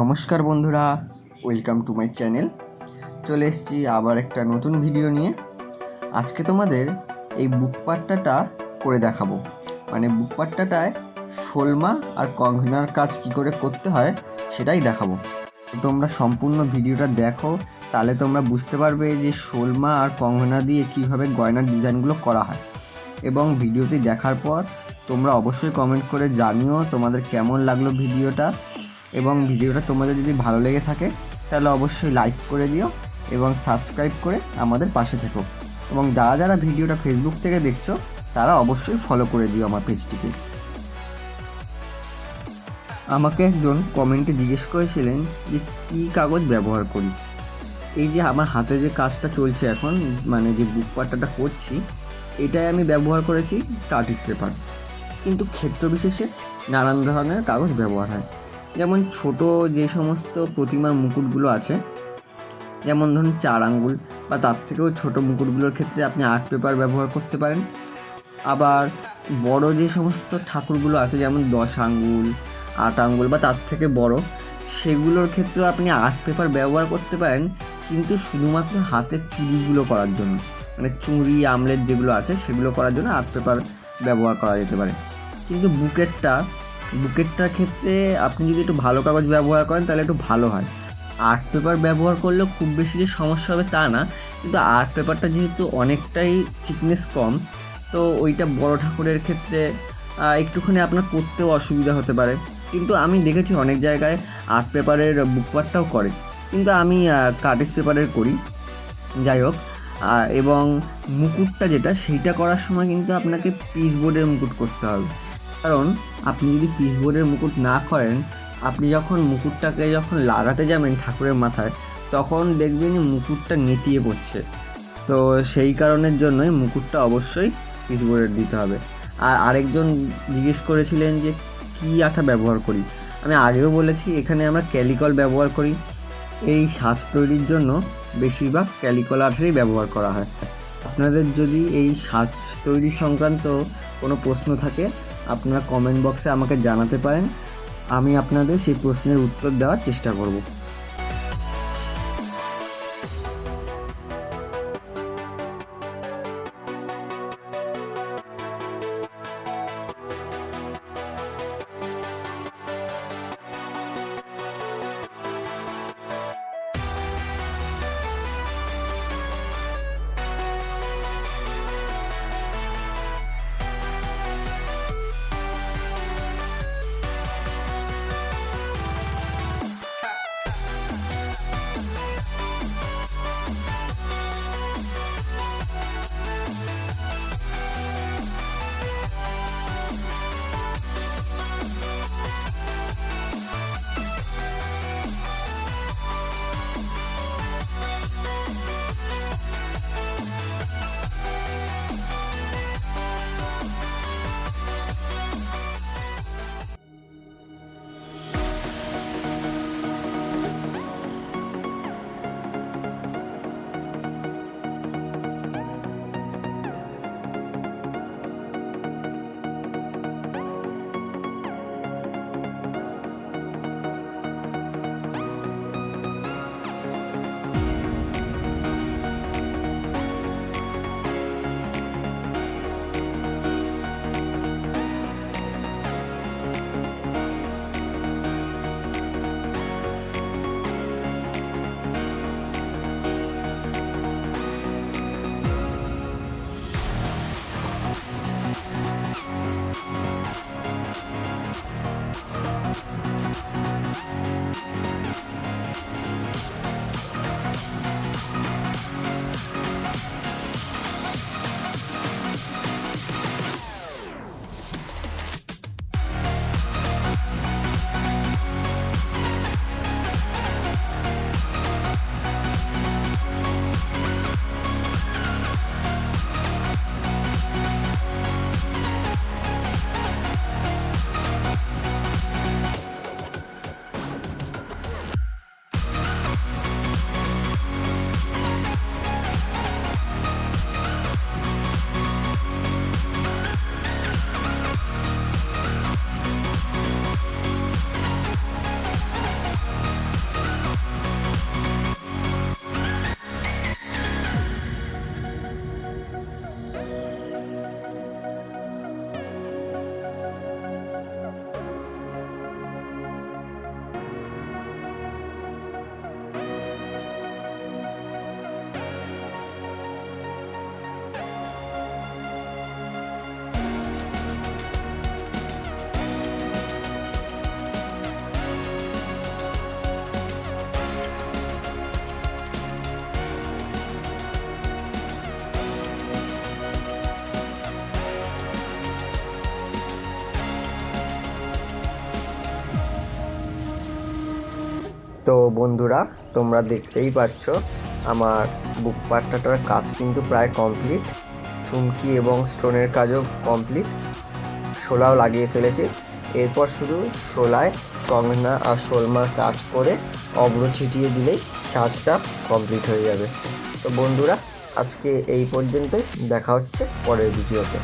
নমস্কার বন্ধুরা welcome to my channel চলে এসেছি আবার একটা নতুন ভিডিও নিয়ে। আজকে তোমাদের এই বুক পাট্টাটা করে দেখাবো। মানে বুক পাট্টাটায় শোলমা আর কঙ্গনার কাজ কি করে করতে হয় সেটাই দেখাবো। তোমরা সম্পূর্ণ ভিডিওটা দেখো, তাহলে তোমরা বুঝতে পারবে যে শোলমা আর কঙ্গনা দিয়ে কীভাবে গয়নার ডিজাইনগুলো করা হয়। এবং ভিডিওটি দেখার পর তোমরা অবশ্যই কমেন্ট করে জানিও তোমাদের কেমন লাগল ভিডিওটা এবং ভিডিওটা তোমাদের যদি ভালো লেগে থাকে, তাহলে অবশ্যই লাইক করে দিও এবং সাবস্ক্রাইব করে আমাদের পাশে থেকো। এবং যারা যারা ভিডিওটা ফেসবুক থেকে দেখছ, তারা অবশ্যই ফলো করে দিও আমার পেজটিকে আমাকে একজন কমেন্টে জিজ্ঞেস করেছিলেন যে, কী কাগজ ব্যবহার করি? এই যে আমার হাতে যে কাজটা চলছে এখন মানে যে বুক পাট্টাটা করছি, এটাই আমি ব্যবহার করেছি টার্টিস পেপার কিন্তু ক্ষেত্র বিশেষে নানান ধরনের কাগজ ব্যবহার হয়। যেমন ছোট যে সমস্ত প্রতিমার মুকুটগুলো আছে, যেমন ধরুন চার আঙ্গুল, বা তার থেকেও ছোট মুকুটগুলোর ক্ষেত্রে আপনি আর্ট পেপার ব্যবহার করতে পারেন। আবার বড় যে সমস্ত ঠাকুরগুলো আছে, যেমন দশ আঙ্গুল, আট আঙ্গুল, বা তার থেকে বড়, সেগুলোর ক্ষেত্রেও আপনি আর্ট পেপার ব্যবহার করতে পারেন, কিন্তু শুধুমাত্র হাতের চুড়িগুলো করার জন্য। মানে চুড়ি, আমলেট যেগুলো আছে, সেগুলো করার জন্য আর্ট পেপার ব্যবহার করা যেতে পারে। কিন্তু বুকেটটা বুকেটটার ক্ষেত্রে আপনি যদি একটু ভালো কাগজ ব্যবহার করেন, তাহলে একটু ভালো হয়। আর্ট পেপার ব্যবহার করলেও খুব বেশি যে সমস্যা হবে তা না, কিন্তু আর্ট পেপারটা যেহেতু অনেকটাই থিকনেস কম, তো ওইটা বড় ঠাকুরের ক্ষেত্রে একটুখানি আপনার করতেও অসুবিধা হতে পারে। কিন্তু আমি দেখেছি অনেক জায়গায় আর্ট পেপারের বুকপারটাও করে। কিন্তু আমি কার্টিস পেপারের করি। যাই হোক এবং মুকুটটা যেটা, সেইটা করার সময় কিন্তু আপনাকে পিস বোর্ডের মুকুট করতে হবে। কারণ আপনি যদি পিস বোর্ডের মুকুট না করেন, আপনি যখন মুকুটটাকে যখন লাগাতে যাবেন ঠাকুরের মাথায়, তখন দেখবেন মুকুটটা নেতিয়ে পড়ছে। তো সেই কারণের জন্যই মুকুটটা অবশ্যই পিস বোর্ডের দিতে হবে। আর আরেকজন জিজ্ঞেস করেছিলেন যে, কী আঠা ব্যবহার করি? আমি আগেও বলেছি, এখানে আমরা ক্যালিকল ব্যবহার করি। এই সাজ তৈরির জন্য বেশিরভাগ ক্যালিকল আঠারই ব্যবহার করা হয়। আপনাদের যদি এই সাজ তৈরি সংক্রান্ত কোনো প্রশ্ন থাকে আপনারা কমেন্ট বক্সে আমাকে জানাতে পারেন। আমি আপনাদের সেই প্রশ্নের উত্তর দেওয়ার চেষ্টা করব। বন্ধুরা, তোমরা দেখতেই পাচ্ছ আমার বুক পাট্টাটার কাজ কিন্তু প্রায় কমপ্লিট চুমকি এবং স্টোনের কাজও কমপ্লিট শোলাও লাগিয়ে ফেলেছি। এরপর শুধু শোলায় কঙ্গনা আর শোলমার কাজ করে অব্র ছিটিয়ে দিলেই কাজটা কমপ্লিট হয়ে যাবে। তো বন্ধুরা, আজকে এই পর্যন্তই। দেখা হচ্ছে পরের ভিডিওতে।